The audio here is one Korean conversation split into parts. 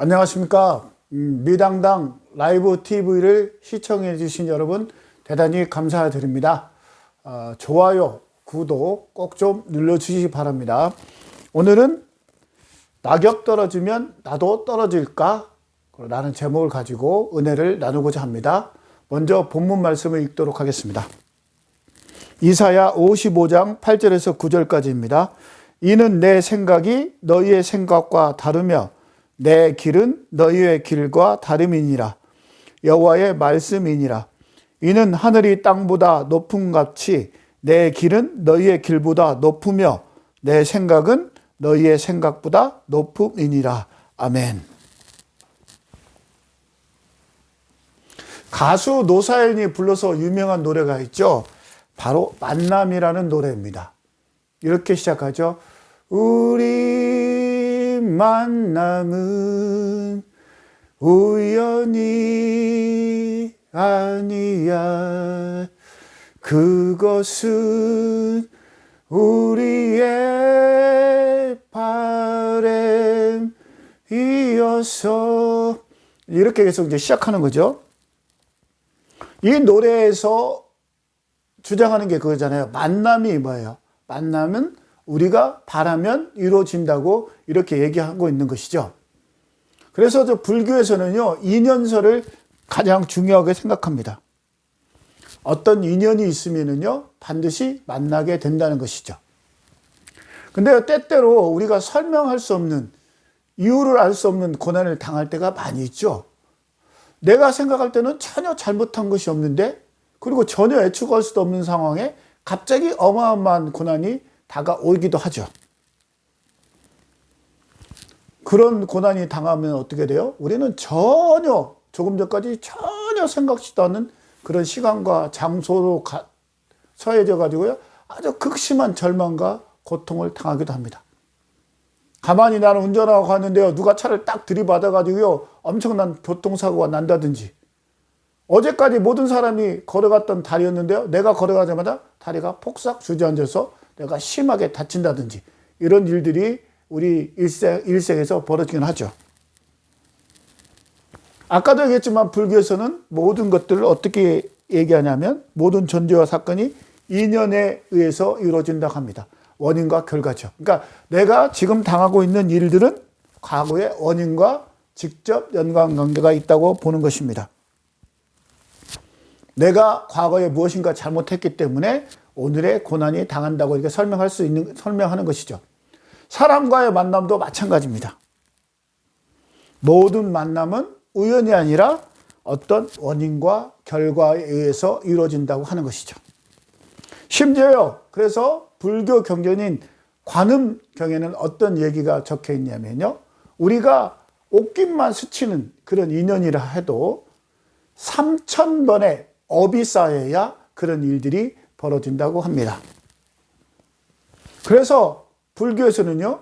안녕하십니까. 음, 미당당 라이브 TV를 시청해 주신 여러분 대단히 감사드립니다. 어, 좋아요, 구독 꼭 좀 눌러 주시기 바랍니다. 오늘은 낙엽 떨어지면 나도 떨어질까? 라는 제목을 가지고 은혜를 나누고자 합니다. 먼저 본문 말씀을 읽도록 하겠습니다. 이사야 55장 8절에서 9절까지입니다. 이는 내 생각이 너희의 생각과 다르며 내 길은 너희의 길과 다름이니라. 여호와의 말씀이니라. 이는 하늘이 땅보다 높음 같이 내 길은 너희의 길보다 높으며 내 생각은 너희의 생각보다 높음이니라. 아멘. 가수 노사연이 불러서 유명한 노래가 있죠. 바로 만남이라는 노래입니다. 이렇게 시작하죠. 우리 만남은 우연이 아니야. 그것은 우리의 바램이어서 이렇게 계속 이제 시작하는 거죠. 이 노래에서 주장하는 게 그거잖아요. 만남이 뭐예요? 만남은 우리가 바라면 이루어진다고 이렇게 얘기하고 있는 것이죠. 그래서 저 불교에서는요, 인연설을 가장 중요하게 생각합니다. 어떤 인연이 있으면은요, 반드시 만나게 된다는 것이죠. 근데 때때로 우리가 설명할 수 없는, 이유를 알 수 없는 고난을 당할 때가 많이 있죠. 내가 생각할 때는 전혀 잘못한 것이 없는데, 그리고 전혀 애축할 수도 없는 상황에 갑자기 어마어마한 고난이 다가오기도 하죠. 그런 고난이 당하면 어떻게 돼요? 우리는 전혀 조금 전까지 전혀 생각지도 않은 그런 시간과 장소로 가, 처해져 가지고요. 아주 극심한 절망과 고통을 당하기도 합니다. 가만히 나는 운전하고 가는데요. 누가 차를 딱 들이받아 가지고요. 엄청난 교통사고가 난다든지 어제까지 모든 사람이 걸어갔던 다리였는데요. 내가 걸어가자마자 다리가 폭삭 주저앉아서 내가 심하게 다친다든지 이런 일들이 우리 일생, 일생에서 벌어지긴 하죠. 아까도 얘기했지만 불교에서는 모든 것들을 어떻게 얘기하냐면 모든 존재와 사건이 인연에 의해서 이루어진다고 합니다. 원인과 결과죠. 그러니까 내가 지금 당하고 있는 일들은 과거의 원인과 직접 연관관계가 있다고 보는 것입니다. 내가 과거에 무엇인가 잘못했기 때문에 오늘의 고난이 당한다고 이렇게 설명할 수 있는, 설명하는 것이죠. 사람과의 만남도 마찬가지입니다. 모든 만남은 우연이 아니라 어떤 원인과 결과에 의해서 이루어진다고 하는 것이죠. 심지어요, 그래서 불교 경전인 관음 경에는 어떤 얘기가 적혀 있냐면요. 우리가 옷깃만 스치는 그런 인연이라 해도 3천 번의 업이 쌓여야 그런 일들이 벌어진다고 합니다. 그래서 불교에서는요,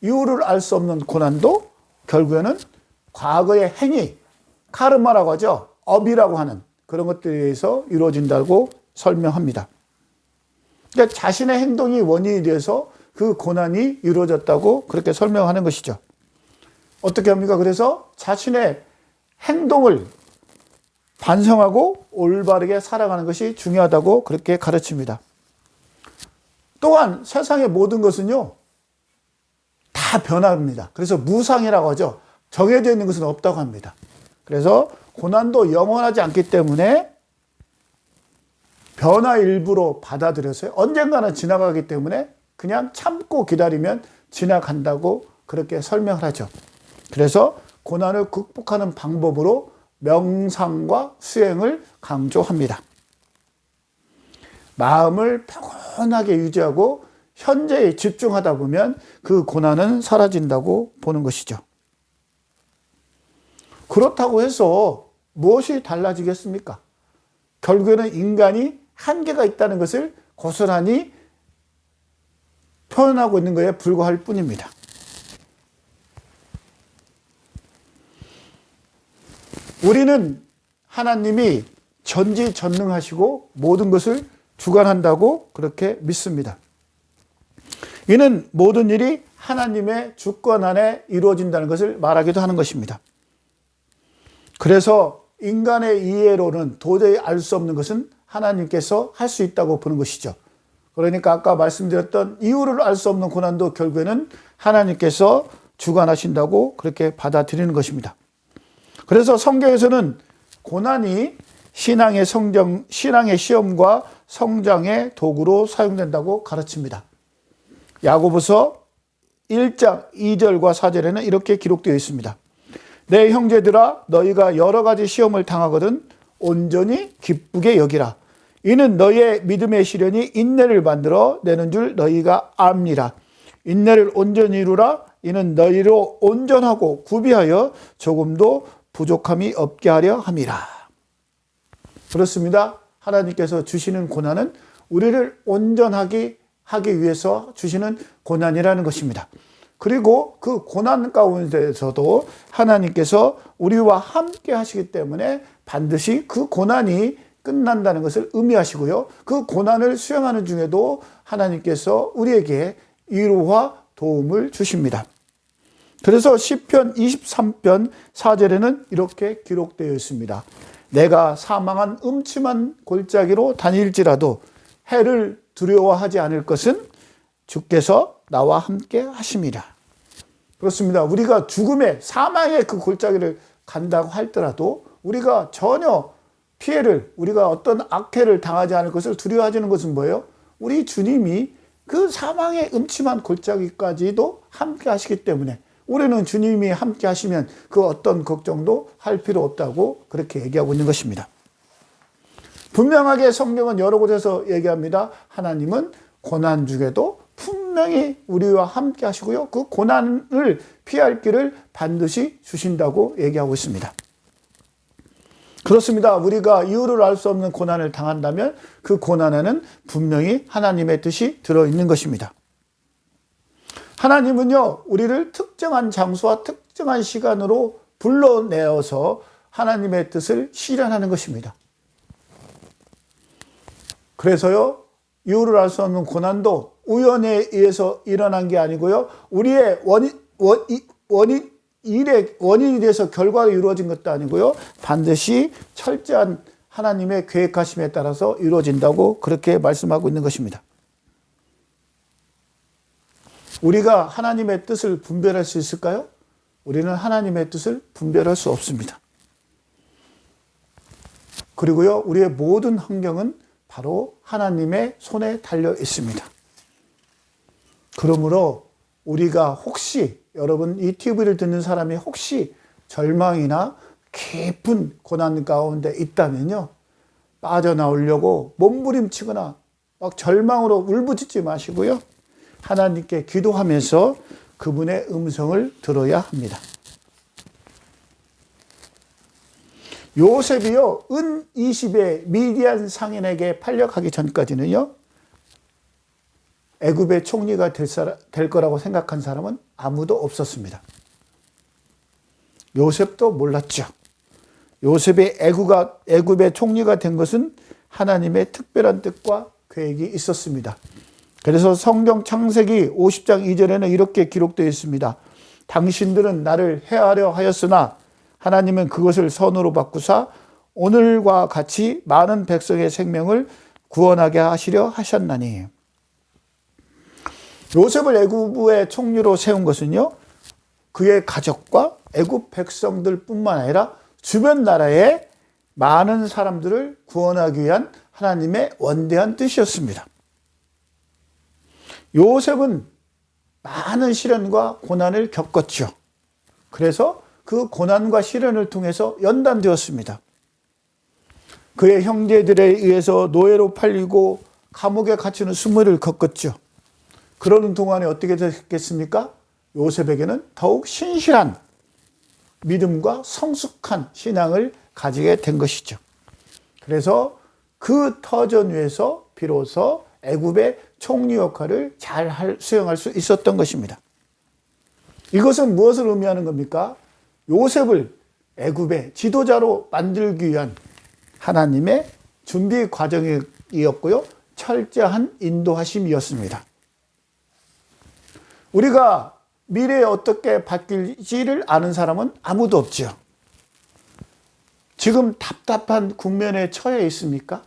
이유를 알 수 없는 고난도 결국에는 과거의 행위, 카르마라고 하죠. 업이라고 하는 그런 것들에 의해서 이루어진다고 설명합니다. 그러니까 자신의 행동이 원인이 돼서 그 고난이 이루어졌다고 그렇게 설명하는 것이죠. 어떻게 합니까? 그래서 자신의 행동을 반성하고 올바르게 살아가는 것이 중요하다고 그렇게 가르칩니다. 또한 세상의 모든 것은요, 다 변합니다. 그래서 무상이라고 하죠. 정해져 있는 것은 없다고 합니다. 그래서 고난도 영원하지 않기 때문에 변화 일부로 받아들여서요. 언젠가는 지나가기 때문에 그냥 참고 기다리면 지나간다고 그렇게 설명을 하죠. 그래서 고난을 극복하는 방법으로 명상과 수행을 강조합니다. 마음을 평온하게 유지하고 현재에 집중하다 보면 그 고난은 사라진다고 보는 것이죠. 그렇다고 해서 무엇이 달라지겠습니까? 결국에는 인간이 한계가 있다는 것을 고스란히 표현하고 있는 것에 불과할 뿐입니다. 우리는 하나님이 전지전능하시고 모든 것을 주관한다고 그렇게 믿습니다. 이는 모든 일이 하나님의 주권 안에 이루어진다는 것을 말하기도 하는 것입니다. 그래서 인간의 이해로는 도저히 알 수 없는 것은 하나님께서 할 수 있다고 보는 것이죠. 그러니까 아까 말씀드렸던 이유를 알 수 없는 고난도 결국에는 하나님께서 주관하신다고 그렇게 받아들이는 것입니다. 그래서 성경에서는 고난이 신앙의 성정, 신앙의 시험과 성장의 도구로 사용된다고 가르칩니다. 야고보서 1장 2절과 4절에는 이렇게 기록되어 있습니다. 내 형제들아 너희가 여러 가지 시험을 당하거든 온전히 기쁘게 여기라. 이는 너희의 믿음의 시련이 인내를 만들어 내는 줄 너희가 압니다. 인내를 온전히 이루라. 이는 너희로 온전하고 구비하여 조금도 부족함이 없게 하려 함이라. 그렇습니다. 하나님께서 주시는 고난은 우리를 온전하게 하기 위해서 주시는 고난이라는 것입니다. 그리고 그 고난 가운데서도 하나님께서 우리와 함께 하시기 때문에 반드시 그 고난이 끝난다는 것을 의미하시고요. 그 고난을 수행하는 중에도 하나님께서 우리에게 위로와 도움을 주십니다. 그래서 시편 23편 4절에는 이렇게 기록되어 있습니다. 내가 사망한 음침한 골짜기로 다닐지라도 해를 두려워하지 않을 것은 주께서 나와 함께 하심이라. 그렇습니다. 우리가 죽음의 사망의 그 골짜기를 간다고 할더라도 우리가 전혀 피해를 우리가 어떤 악해를 당하지 않을 것을 두려워하지는 것은 뭐예요? 우리 주님이 그 사망의 음침한 골짜기까지도 함께 하시기 때문에 우리는 주님이 함께 하시면 그 어떤 걱정도 할 필요 없다고 그렇게 얘기하고 있는 것입니다. 분명하게 성경은 여러 곳에서 얘기합니다. 하나님은 고난 중에도 분명히 우리와 함께 하시고요. 그 고난을 피할 길을 반드시 주신다고 얘기하고 있습니다. 그렇습니다. 우리가 이유를 알 수 없는 고난을 당한다면 그 고난에는 분명히 하나님의 뜻이 들어있는 것입니다. 하나님은요, 우리를 특정한 장소와 특정한 시간으로 불러내어서 하나님의 뜻을 실현하는 것입니다. 그래서요, 이유를 알 수 없는 고난도 우연에 의해서 일어난 게 아니고요, 우리의 원인, 원인, 일의 원인이 돼서 결과가 이루어진 것도 아니고요, 반드시 철저한 하나님의 계획하심에 따라서 이루어진다고 그렇게 말씀하고 있는 것입니다. 우리가 하나님의 뜻을 분별할 수 있을까요? 우리는 하나님의 뜻을 분별할 수 없습니다. 그리고요, 우리의 모든 환경은 바로 하나님의 손에 달려 있습니다. 그러므로 우리가 혹시 여러분 이 TV를 듣는 사람이 혹시 절망이나 깊은 고난 가운데 있다면요. 빠져나오려고 몸부림치거나 막 절망으로 울부짖지 마시고요. 하나님께 기도하면서 그분의 음성을 들어야 합니다. 요셉이요, 은 20의 미디안 상인에게 팔려가기 전까지는요, 애굽의 총리가 될, 사람, 될 거라고 생각한 사람은 아무도 없었습니다. 요셉도 몰랐죠. 요셉이 애굽가, 애굽의 총리가 된 것은 하나님의 특별한 뜻과 계획이 있었습니다. 그래서 성경 창세기 50장 2절에는 이렇게 기록되어 있습니다. 당신들은 나를 해하려 하였으나 하나님은 그것을 선으로 바꾸사 오늘과 같이 많은 백성의 생명을 구원하게 하시려 하셨나니. 요셉을 애굽의 총리로 세운 것은요. 그의 가족과 애굽 백성들뿐만 아니라 주변 나라의 많은 사람들을 구원하기 위한 하나님의 원대한 뜻이었습니다. 요셉은 많은 시련과 고난을 겪었죠. 그래서 그 고난과 시련을 통해서 연단되었습니다. 그의 형제들에 의해서 노예로 팔리고 감옥에 갇히는 수모를 겪었죠. 그러는 동안에 어떻게 됐겠습니까? 요셉에게는 더욱 신실한 믿음과 성숙한 신앙을 가지게 된 것이죠. 그래서 그 터전 위에서 비로소 애굽의 총리 역할을 잘 수행할 수 있었던 것입니다. 이것은 무엇을 의미하는 겁니까? 요셉을 애굽의 지도자로 만들기 위한 하나님의 준비 과정이었고요. 철저한 인도하심이었습니다. 우리가 미래에 어떻게 바뀔지를 아는 사람은 아무도 없죠. 지금 답답한 국면에 처해 있습니까?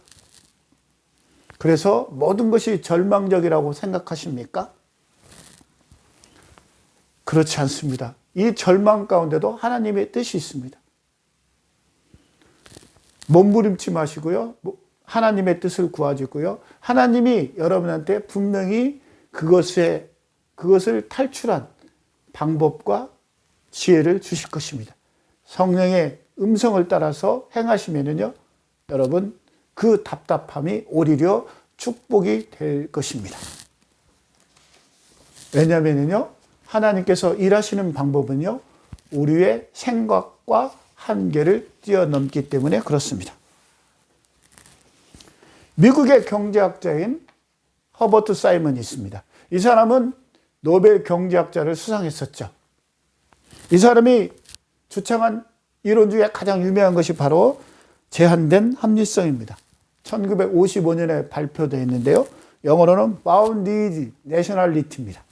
그래서 모든 것이 절망적이라고 생각하십니까? 그렇지 않습니다. 이 절망 가운데도 하나님의 뜻이 있습니다. 몸부림치 마시고요. 뭐, 하나님의 뜻을 구하시고요. 하나님이 여러분한테 분명히 그것에 그것을 탈출한 방법과 지혜를 주실 것입니다. 성령의 음성을 따라서 행하시면은요, 여러분 그 답답함이 오히려 축복이 될 것입니다. 왜냐하면요, 하나님께서 일하시는 방법은요, 우리의 생각과 한계를 뛰어넘기 때문에 그렇습니다. 미국의 경제학자인 허버트 사이먼이 있습니다. 이 사람은 노벨 경제학자를 수상했었죠. 이 사람이 주창한 이론 중에 가장 유명한 것이 바로 제한된 합리성입니다. 1955년에 발표되어 있는데요. 영어로는 Bounded Nationality입니다.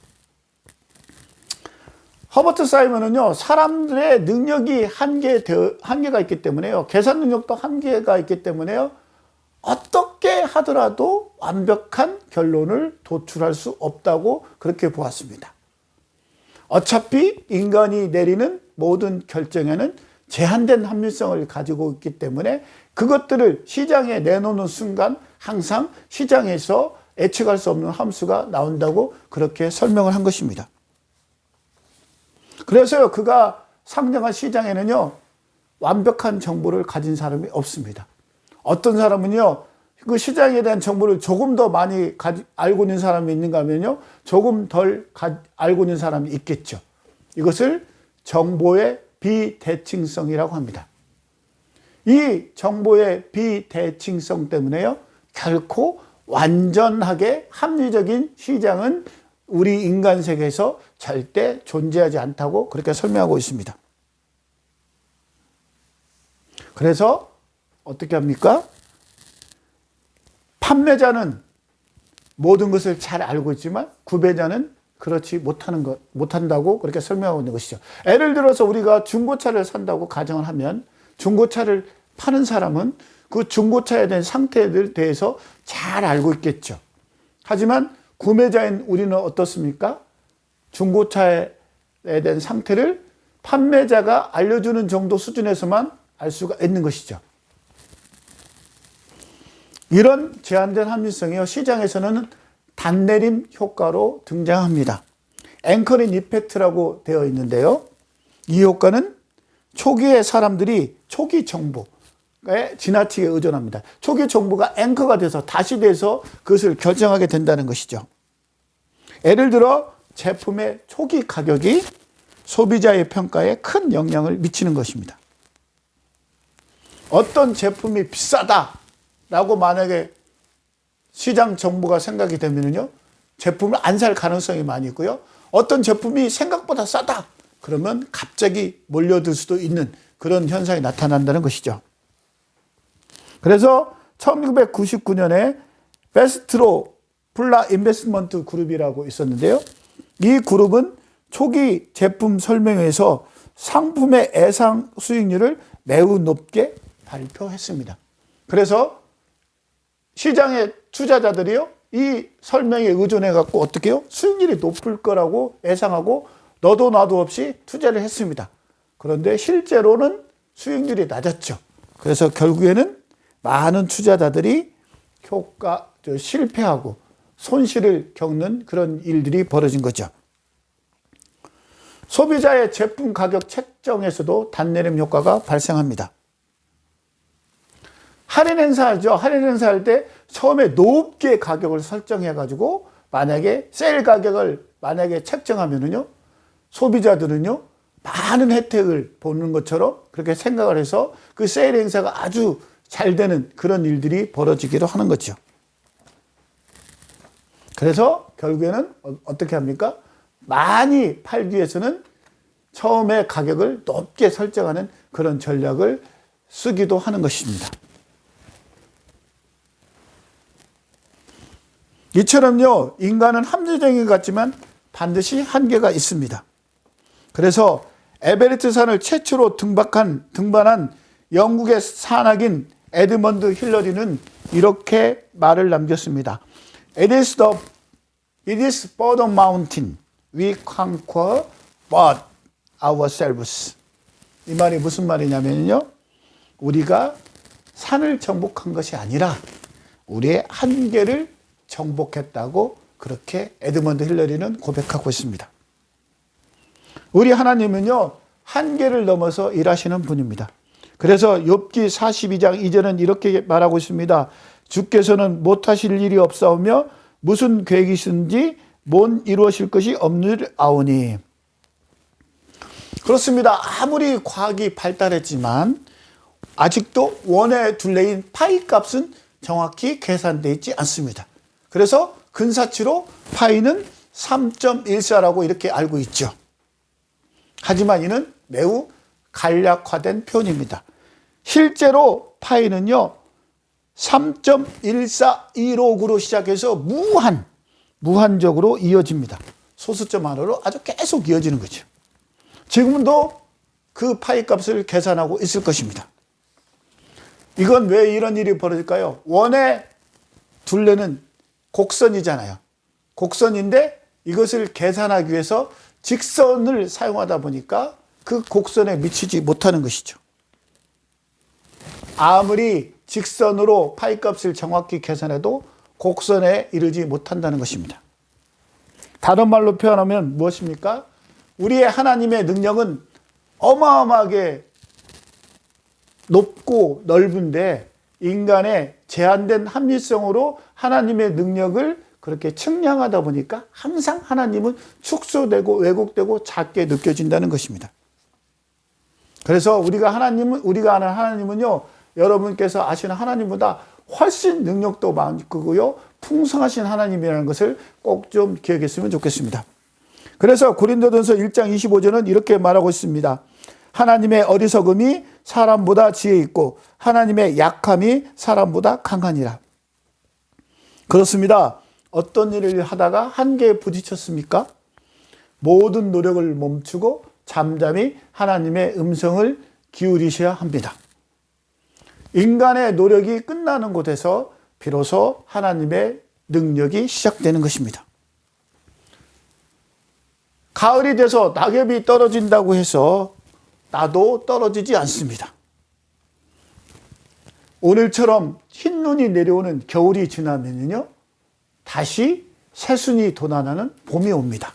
허버트 사이먼은요, 사람들의 능력이 한계, 한계가 있기 때문에요. 계산 능력도 한계가 있기 때문에요. 어떻게 하더라도 완벽한 결론을 도출할 수 없다고 그렇게 보았습니다. 어차피 인간이 내리는 모든 결정에는 제한된 합리성을 가지고 있기 때문에 그것들을 시장에 내놓는 순간 항상 시장에서 예측할 수 없는 함수가 나온다고 그렇게 설명을 한 것입니다. 그래서요, 그가 상정한 시장에는요, 완벽한 정보를 가진 사람이 없습니다. 어떤 사람은요, 그 시장에 대한 정보를 조금 더 많이 가지, 알고 있는 사람이 있는가 하면요, 조금 덜 가, 알고 있는 사람이 있겠죠. 이것을 정보의 비대칭성이라고 합니다. 이 정보의 비대칭성 때문에요, 결코 완전하게 합리적인 시장은 우리 인간 세계에서 절대 존재하지 않다고 그렇게 설명하고 있습니다. 그래서 어떻게 합니까? 판매자는 모든 것을 잘 알고 있지만 구매자는 그렇지 못하는 것, 못한다고 그렇게 설명하고 있는 것이죠. 예를 들어서 우리가 중고차를 산다고 가정을 하면 중고차를 파는 사람은 그 중고차에 대한 상태에 대해서 잘 알고 있겠죠. 하지만 구매자인 우리는 어떻습니까? 중고차에 대한 상태를 판매자가 알려주는 정도 수준에서만 알 수가 있는 것이죠. 이런 제한된 합리성이요. 시장에서는 단내림 효과로 등장합니다. 앵커링 이펙트라고 되어 있는데요. 이 효과는 초기의 사람들이 초기 정보에 지나치게 의존합니다. 초기 정보가 앵커가 돼서 다시 돼서 그것을 결정하게 된다는 것이죠. 예를 들어 제품의 초기 가격이 소비자의 평가에 큰 영향을 미치는 것입니다. 어떤 제품이 비싸다라고 만약에 시장 정보가 생각이 되면요. 제품을 안 살 가능성이 많이 있고요. 어떤 제품이 생각보다 싸다. 그러면 갑자기 몰려들 수도 있는 그런 현상이 나타난다는 것이죠. 그래서 1999년에 베스트로 플라 인베스트먼트 그룹이라고 있었는데요. 이 그룹은 초기 제품 설명회에서 상품의 예상 수익률을 매우 높게 발표했습니다. 그래서 시장의 투자자들이요, 이 설명에 의존해 갖고 어떻게 요 수익률이 높을 거라고 예상하고 너도 나도 없이 투자를 했습니다. 그런데 실제로는 수익률이 낮았죠. 그래서 결국에는 많은 투자자들이 효과 실패하고 손실을 겪는 그런 일들이 벌어진 거죠. 소비자의 제품 가격 책정에서도 단내림 효과가 발생합니다. 할인 행사하죠. 할인 행사할 때 처음에 높게 가격을 설정해 가지고 만약에 세일 가격을 만약에 책정하면은요. 소비자들은요. 많은 혜택을 보는 것처럼 그렇게 생각을 해서 그 세일 행사가 아주 잘 되는 그런 일들이 벌어지기도 하는 거죠. 그래서 결국에는 어, 어떻게 합니까? 많이 팔기 위해서는 처음에 가격을 높게 설정하는 그런 전략을 쓰기도 하는 것입니다. 이처럼요, 인간은 합리적인 것 같지만 반드시 한계가 있습니다. 그래서 에베레스트 산을 최초로 등박한 등반한 영국의 산악인 에드먼드 힐러리는 이렇게 말을 남겼습니다. It is the it is for the mountain we conquer but ourselves. 이 말이 무슨 말이냐면요. 우리가 산을 정복한 것이 아니라 우리의 한계를 정복했다고 그렇게 에드먼드 힐러리는 고백하고 있습니다. 우리 하나님은요, 한계를 넘어서 일하시는 분입니다. 그래서 욥기 42장 이제는 이렇게 말하고 있습니다. 주께서는 못하실 일이 없사오며 무슨 계획이신지 뭔 이루어질 것이 없는 아오니. 그렇습니다. 아무리 과학이 발달했지만 아직도 원의 둘레인 파이 값은 정확히 계산되어 있지 않습니다. 그래서 근사치로 파이는 3.14라고 이렇게 알고 있죠. 하지만 이는 매우 간략화된 표현입니다. 실제로 파이는요, 3.1416으로 시작해서 무한, 무한적으로 이어집니다. 소수점 하나로 아주 계속 이어지는 거죠. 지금도 그 파이 값을 계산하고 있을 것입니다. 이건 왜 이런 일이 벌어질까요? 원의 둘레는 곡선이잖아요. 곡선인데 이것을 계산하기 위해서 직선을 사용하다 보니까 그 곡선에 미치지 못하는 것이죠. 아무리 직선으로 파이 값을 정확히 계산해도 곡선에 이르지 못한다는 것입니다. 다른 말로 표현하면 무엇입니까? 우리의 하나님의 능력은 어마어마하게 높고 넓은데 인간의 제한된 합리성으로 하나님의 능력을 그렇게 측량하다 보니까 항상 하나님은 축소되고 왜곡되고 작게 느껴진다는 것입니다. 그래서 우리가 하나님은 우리가 아는 하나님은요 여러분께서 아시는 하나님보다 훨씬 능력도 많고요 풍성하신 하나님이라는 것을 꼭 좀 기억했으면 좋겠습니다. 그래서 고린도전서 1장 25절은 이렇게 말하고 있습니다. 하나님의 어리석음이 사람보다 지혜 있고 하나님의 약함이 사람보다 강하니라. 그렇습니다. 어떤 일을 하다가 한계에 부딪혔습니까? 모든 노력을 멈추고 잠잠히 하나님의 음성을 기울이셔야 합니다. 인간의 노력이 끝나는 곳에서 비로소 하나님의 능력이 시작되는 것입니다. 가을이 돼서 낙엽이 떨어진다고 해서 나도 떨어지지 않습니다. 오늘처럼 흰 눈이 내려오는 겨울이 지나면요, 다시 새순이 돋아나는 봄이 옵니다.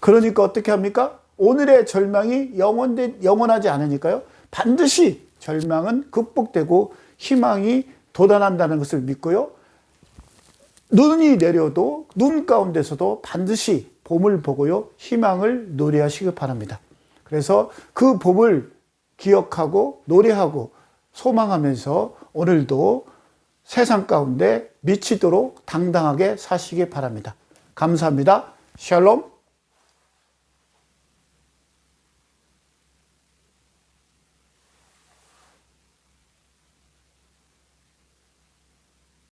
그러니까 어떻게 합니까? 오늘의 절망이 영원된, 영원하지 않으니까요. 반드시 절망은 극복되고 희망이 돋아난다는 것을 믿고요. 눈이 내려도 눈 가운데서도 반드시 봄을 보고요. 희망을 노래하시기 바랍니다. 그래서 그 봄을 기억하고 노래하고 소망하면서 오늘도 세상 가운데 미치도록 당당하게 사시기 바랍니다. 감사합니다. 샬롬.